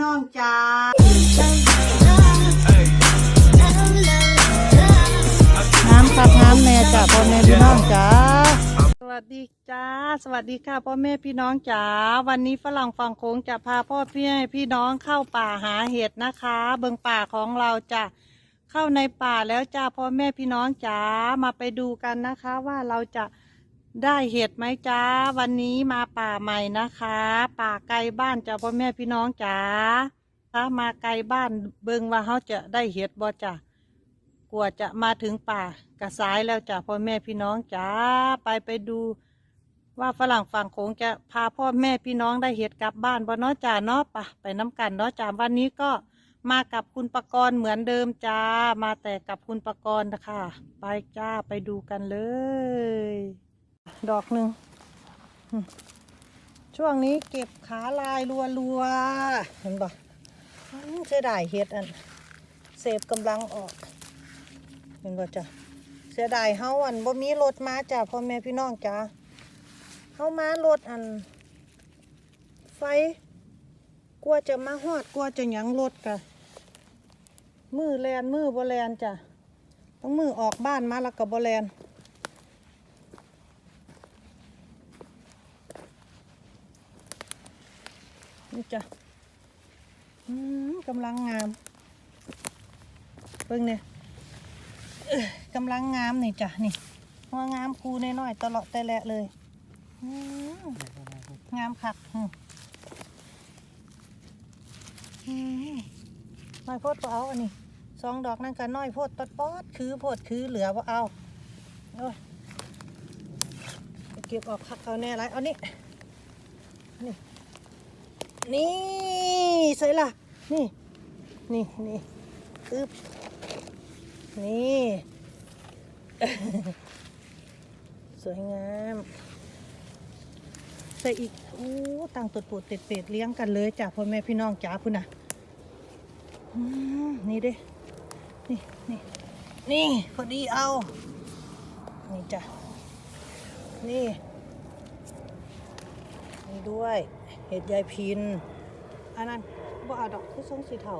น้องจ้าน้ำครับน้ำแน่จ้าพ่อแม่พี่น้องจ้าสวัสดีจ้า สวัสดีค่ะพ่อแม่พี่น้องจ้าวันนี้ฝรั่งฝั่งโค้งจะพาพ่อพี่พี่น้องเข้าป่าหาเห็ดนะคะ เบิงป่าของเราจะเข้าในป่าแล้วจ้าพ่อแม่พี่น้องจ้ามาไปดูกันนะคะว่าเราจะ ได้เห็ดไหมจ้าวันนี้มาป่าใหม่นะคะ ป่าไกลบ้านจ้าพ่อแม่พี่น้องจ้าถ้ามาไกลบ้านเบิงว่าเขาจะได้เห็ดบ่จ้ากว่าจะมาถึงป่ากระสายแล้วจ้ะพ่อแม่พี่น้องจ้าไปไปดูว่าฝรั่งฝั่งโขงจะพาพ่อแม่พี่น้องได้เห็ดกลับบ้านบ่เนาะจ้าเนาะปะไปน้ำกันเนาะจ้าวันนี้ก็มากับคุณประกรณ์เหมือนเดิมจ้า มาแต่กับคุณประกรณ์นะคะไปจ้าไปดูกันเลย ดอกหนึ่งช่วงนี้เก็บขาลายรัวๆเห็นปะเสียดายเห็ดอันเสพกำลังออกเห็นบ่จ้ะเสียดายเฮาอันบ่มีรถมาจ้ะพ่อแม่พี่น้องจ้ะเฮามารถอัน ไฟกลัวจะมาฮอดกลัวจะหยังรถกะมือแลนมือบ่แลนจ้ะต้องมือออกบ้านมาแล้วก็บ่แลน นี่จ้ะอืมกำลังงามเบิ่งเนี่ยกำลังงามนี่จ้ะนี่หัวงามคูน้อยๆตลอดแต่แหละเลยอืมงามคักอืมมน้อยโพดก็เอาอันนี้สองดอกนั่นก็น้อยโพดปอดปอดคือโพดคือเหลือว่าเอาโอ้ยเก็บออกคักเอาแน่ไรเอานี่นี่ นี่ใส่ละนี่ นี่นี่อึบนี่ สวยงามใส่อีกอู้ต่างตัวปูดเต็ดเป็ดเลี้ยงกันเลยจ้ะพ่อแม่พี่น้องจ๋าพุ่นน่ะนี่เด้ นี่นี่นี่พอดีเอา นี่จ้ะนี่นี่ด้วย เห็ดยายพิน อันนั้นบ่อาดอกคือทรงสีเทา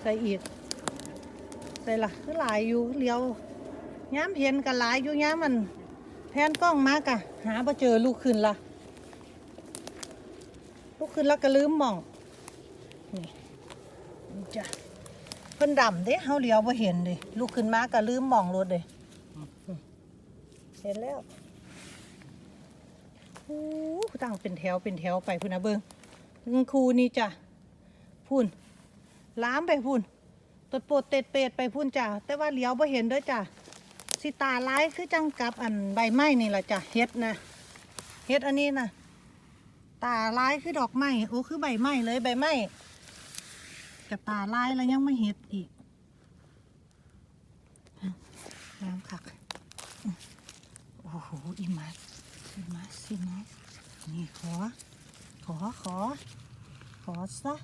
ใส่อีก ใส่ละคือหลายอยู่เลี้ยวย้ำเห็นกันหลายอยู่ย้ำมันแพนกล้องมากะ หาบ่เจอลูกขึ้นละลูกขึ้นล้วก็ลืมมอง นี่จ้ะเพิ่นดำเด้เฮาเลี้ยวบ่เห็นเด้ลูกขึ้นมาก็ลืมมองรถเด้เห็นแล้ว โอ้ตั้งเป็นแถวเป็นแถวไปพุ่นนะเบิงคุณครูนี่จ้ะพุ่นล้ามไปพุ่นตดโปดเตดเปดไปพุ่นจ้ะแต่ว่าเลี้ยวบ่เห็นเด้อจ้ะสิตาร้ายคือจังกับอันใบไม้นี่แหละจ้ะเฮ็ดนะเฮ็ดอันนี้นะตาร้ายคือดอกไม้โอ้คือใบไม้เลยใบไม้กับตาร้ายแล้วยังไม่เฮ็ดอีกน้ำคักโอ้โหอีมาิน,นี่ขอ ขอ ขอ ขอซะ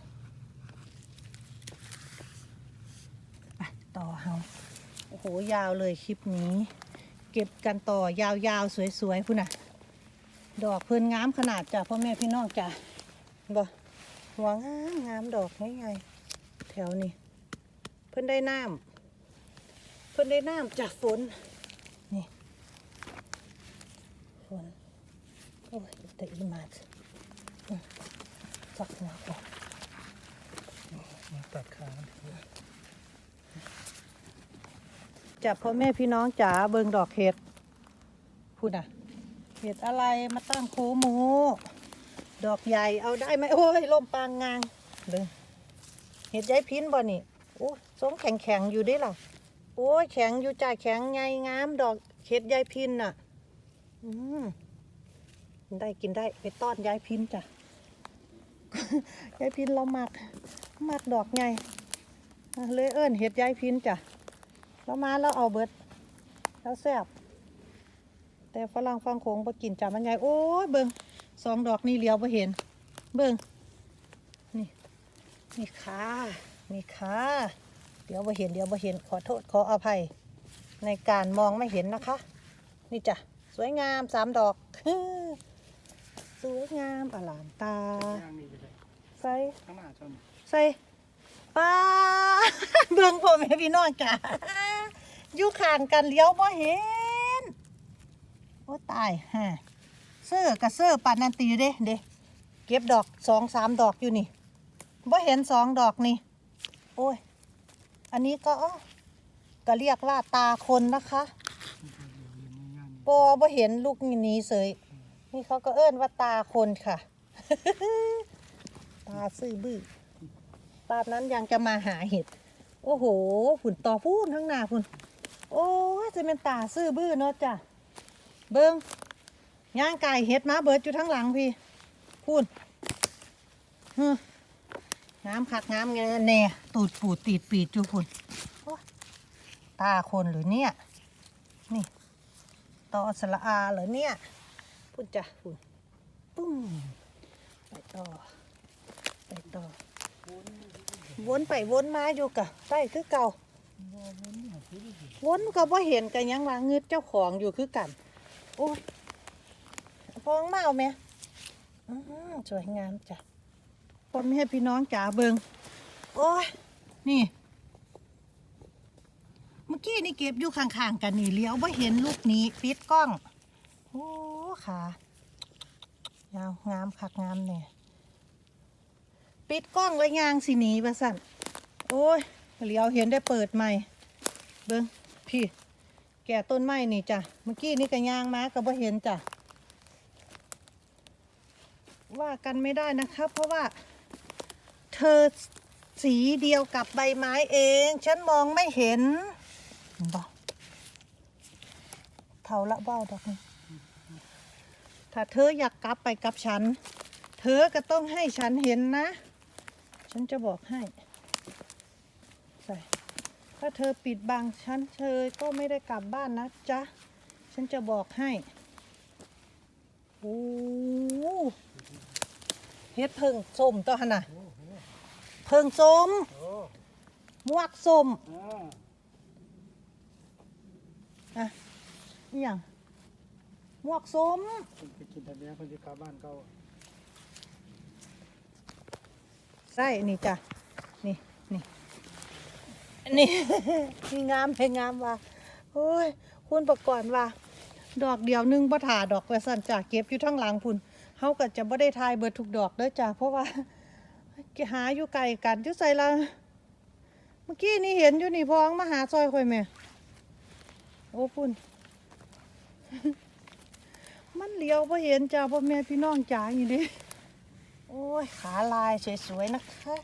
ไปต่อเฮาโอ้โห ยาวเลยคลิปนี้ เก็บกันต่อยาวๆ สวยๆพุ่นน่ะ ดอกเพิ่นงามขนาดจ้ะพ่อแม่พี่น้องจ้ะบ่หัวงามงามดอกง่ายๆแถวนี้ เพิ่นได้น้ำเพิ่นได้น้ำจากฝนนี่ฝน โอ้ยแต่อีมาดอืมสักหัวก่อนตัดขา จับพ่อแม่พี่น้องจ๋าเบิงดอกเห็ดพูดอะเห็ดอะไรมาตั้งโคหมู ดอกใหญ่เอาได้ไหมโอ้ยลมปางงางเลยเห็ดยายพินบ่นี่โอ้สงแข็งแข็งๆอยู่เดิล่ะโอ้ยแข็งอยู่จ่าแข็งไงงาม ดอกเห็ดยายพินน่ะ อืม ได้กินได้ไปต้อนยายพินจ้ะยายพินเราหมักหมักดอกไงเลยเอิ้นเห็ดยายพินจ้ะเรามาแล้วเอาเบิดแล้วแซ่บแต่ฝรั่งฟังโขงบ่กินจ้ามันใหญ่โอ้ยเบิงสองดอกนี่เลี้ยวบ่เห็น เบิงนี่นี่ค่ะนี่ค่ะเดี๋ยวบ่เห็นเดี๋ยวบ่เห็นขอโทษขออภัย ในการมองไม่เห็นนะคะ นี่จ้ะสวยงามสามดอก สวยงามอลามตาย่างนี่ไปเลยใส่ข้างหน้าชนใส่ป้าเบิ่งพ่อแม่พี่น้องจ้ะอยู่ข้างกันเลี้ยวบ่เห็นโอ้ตายฮะเสื้อกับเสื้อปานนันตีอยู่เด้เด้เก็บดอกสองสามดอกอยู่นี่บ่เห็นสองดอกนี่ โอ้ย อันนี้ก็อ้อก็เรียกว่าตาคนนะคะปอบ่เห็นลูกนี้เสย นี่เขาก็เอิ้นว่าตาคนค่ะ ตาซื่อบื้อตอนนั้นยังจะมาหาเห็ด โอ้โหฝุ่นต่อพูนทั้งหน้าฝุ่นโอ้จะเป็นตาซื่อบื้อเนาะจ้ะ เบิงย่างไก่เห็ดมาเบิดอยู่ทั้งหลังพี่พูนฮึงามคักงามแงแน่ตูดปูดตีดปีดจูพุ่นตาคนหรือเนี่ย นี่ตอสละอาเหรอเนี่ย พุ่นจ้ะพุ่นปุ้มไปต่อ ไปต่อ วนไปวนมาอยู่กะใต้คือเก่าวนก็บ่เห็นกันยังว่าเงืดเจ้าของอยู่คือกัน โอ้ยพองมาเอาไหมสวยงามจ้ะพ่อแม่พี่น้องจ๋าเบิงโอ้ย นี่ เมื่อกี้นี่เก็บอยู่ข้างๆกันนี่เลี้ยวบ่เห็นลูกนี้ปิดกล้อง โอ้ ขายาวงามคักงามเนี่ยปิดกล้องไว้ยางสิหนีประสันโอ้ยเหลียวเห็นได้เปิดใหม่ เบิ้งพี่ แก่ต้นไม้นี่จ้ะเมื่อกี้นี่ก็ยางมาก็บ่เห็นจ้ะว่ากันไม่ได้นะครับ เพราะว่า เธอสีเดียวกับใบไม้เอง ฉันมองไม่เห็นบ่เท่าละเบ้าดอกนี่ ถ้าเธออยากกลับไปกับฉัน เธอก็ต้องให้ฉันเห็นนะ ฉันจะบอกให้ ใส่ ถ้าเธอปิดบังฉันเธอก็ไม่ได้กลับบ้านนะจ๊ะ ฉันจะบอกให้โอ้โหเฮ็ดเพิ่งส้มต่อหน่ะเพิ่งส้มมวกส้มอ่าอะนี่อย่าง มวกส้มคุณไปกินแต่เนี้ยคนจะกลับบ้านเก่าใส่นี่จ้ะ นี่นี่นี่ นี่งามเพงามว่ะโอ้ยคุณประกอบว่าดอกเดียวหนึงบ่ถ่าดอกไว้สั่นจ้ะเก็บอยู่ทั้งหลังพุ่นเฮาก็จะบ่ได้ทายเบิดทุกดอกเด้อจ้ะเพราะว่าหาอยู่ไกลกันอยู่ใส่ละเมื่อกี้นี่เห็นอยู่นี่พ้องมาหาซอยค่อยแม่โอ้พุ่น มันเลี้ยวบ่เห็นจ้ะพ่อแม่พี่น้องจ๋าอยู่ดิโอ้ยขาลายสวยๆนะคะ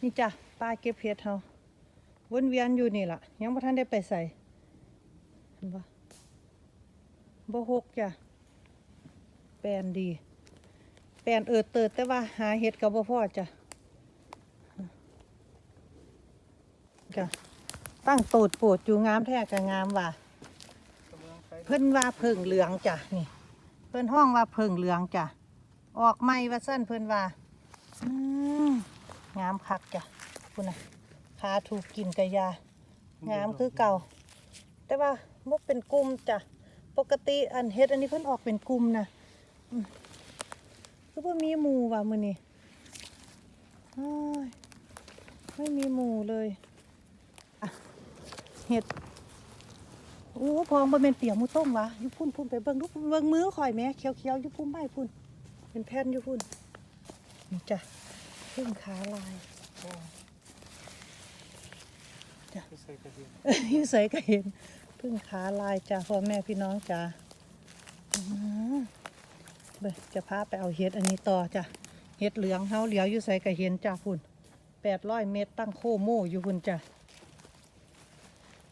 นี่จ้ะปลาเก็บเห็ดเฮาวนเวียนอยู่นี่ล่ะ ยังบ่ทันได้ไปใส่เห็นปะบ่หกจ้ะแปลนดีแปลนเอิดเติดแต่ว่าหาเห็ดกับบ่พ่อจ้ะจ้ะตั้งตูดโปดอยู่งามแท้กับงามว่ะ เพิ่นว่าเพิ่งเหลืองจ้ะนี่ เพิ่นห้องว่าเพิ่งเหลืองจ้ะออกไม่ว่าสั้นเพิ่นว่าอืงามคักจ้ะคุณนะขาถูกกินกะยางามคือเก่า แต่ว่ามุกเป็นกลุ่มจ้ะปกติอันเฮ็ดอันนี้เพิ่นออกเป็นกลุ่มนะอืมคือว่ามีหมูว่ะมือนี้อ้ายไม่มีหมูเลยเห็ด โอ้พองบ่เป็นเปียกมูต้มวะยุพุ่นพุ่นไปเบิ่งลูกเบิ่งมือข่อยแหม่เขียวเขียวยุพุ่นใบพุ่นเป็นแผ่นยุพุ่นนี่จ้ะพึ่งขาลายโอ้จ้ะไปใส่กระเทียมอยู่ใส่ก็เห็นพึ่งขาลายจ้ะพ่อแม่พี่น้องจ้ะเบิ่งจะพาไปเอาเห็ดอันนี้ต่อจ้ะเห็ดเหลืองเฮาเหลียวอยู่ใส่ก็เห็นจ้ะพุ่นแปดร้อยเมตรตั้งโคโม่อยู่พุ่นจ้ะ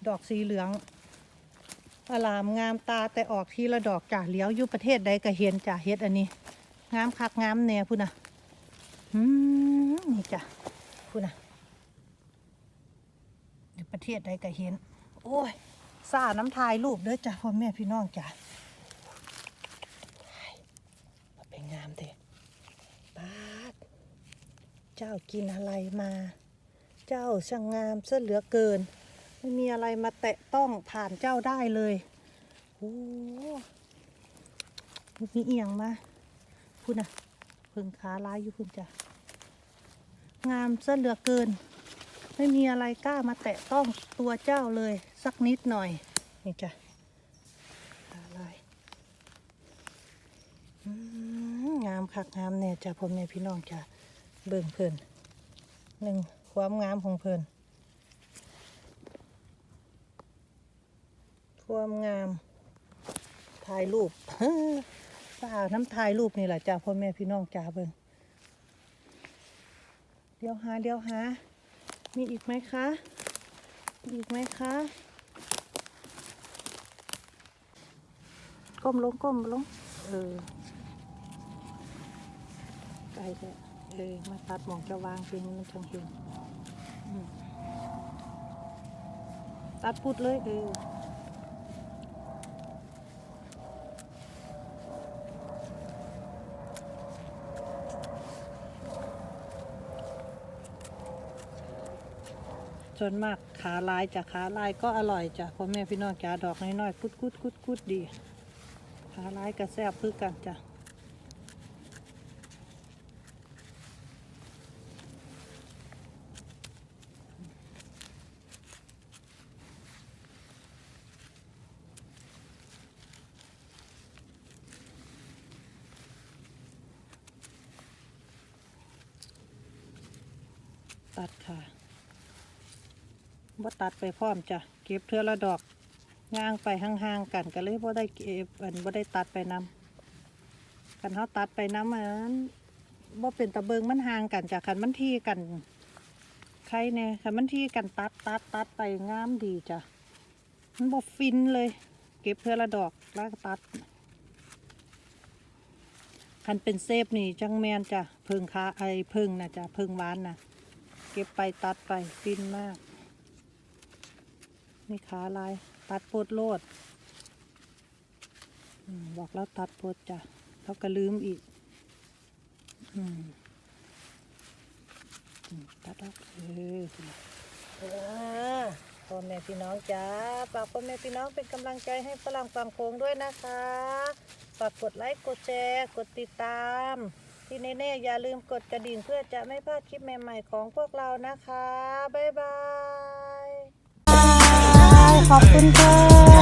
ดอกสีเหลือง อลามงามตาแต่ออกทีละดอกจ้ะเลี้ยวอยู่ประเทศใดก็เห็นจ้ะเฮ็ดอันนี้ งามคักงามแน่พุ่นนะอืมนี่จ้ะพุ่นนะอยู่ประเทศใดก็เห็น โอ้ยซาน้ำทายรูปเด้อจ้ะพ่อแม่พี่น้องจ้ะมาเป็นงามเถอะปาดเจ้ากินอะไรมา เจ้าช่างงามซะเหลือเกิน ไม่มีอะไรมาแตะต้องผ่านเจ้าได้เลยโอ้มีเอียงมาพุ่นะเพึ่งขาลายอยู่พุ่นจ้ะงามซะเหลือเกิน ไม่มีอะไรกล้ามาแตะต้องตัวเจ้าเลย สักนิดหน่อยนี่จ้ะขาลายงามคักงามแน่จ้ะพ่อแม่พี่น้องจ้ะเบิ่งเพลินหนึ่งความงามของเพลิน ความงาม ถ่ายรูปป้าน้ำถ่ายรูปนี่แหละจ้าพ่อแม่พี่น้องจ้าเบิ่งเดี๋ยวหาเดี๋ยวหา มีอีกไหมคะมีอีกไหมคะ ก้มลงก้มลง เออ ไปแต่เออ มาตัดหมองจะวางเพียงนี้มันจังเห็นตัดพุดเลยเออ ส่วนมากขาลายจากขาลายก็อร่อยจ้ะพ่อแม่พี่น้องจ้าดอกน้อยๆกุดกุดกุดกุดดีขาลายกับแซ่บคือกันจ้ะตัดค่ะ บ่ตัดไปพร้อมจ้ะเก็บเทือละดอกย่างไปห่างๆกันก็เลยบ่ได้เก็บอันบ่ได้ตัดไปนำคันเฮาตัดไปนำมันบ่เป็นตะเบิงมันห่างกันจ้ะคันมันที่กันใครแน่คันมันที่กันตัดตัดตัดไปงามดีจ้ะมันบ่ฟินเลย เก็บเทือละดอกแล้วตัดคันเป็นเซฟนี่จังแมนจ้ะเพิงค้าไอเพิงนะจ้ะเพิงหวานนะเก็บไปตัดไปฟินมาก นี่ขาลาย ตัดโพดโลดอบอกแล้วตัดโพดจ้ะเขาก็ลืมอีกอตัดออกเออเออพ่อแม่พี่น้องจ้าฝากพ่อแม่พี่น้องเป็นกำลังใจให้ฝรั่งฟังโค้งด้วยนะคะฝากกดไลค์กดแชร์ กดติดตาม ที่แน่ๆอย่าลืมกดกระดิ่งเพื่อจะไม่พลาดคลิปใหม่ ๆ ของพวกเรานะคะ บ๊ายบาย ขอบคุณค่ะ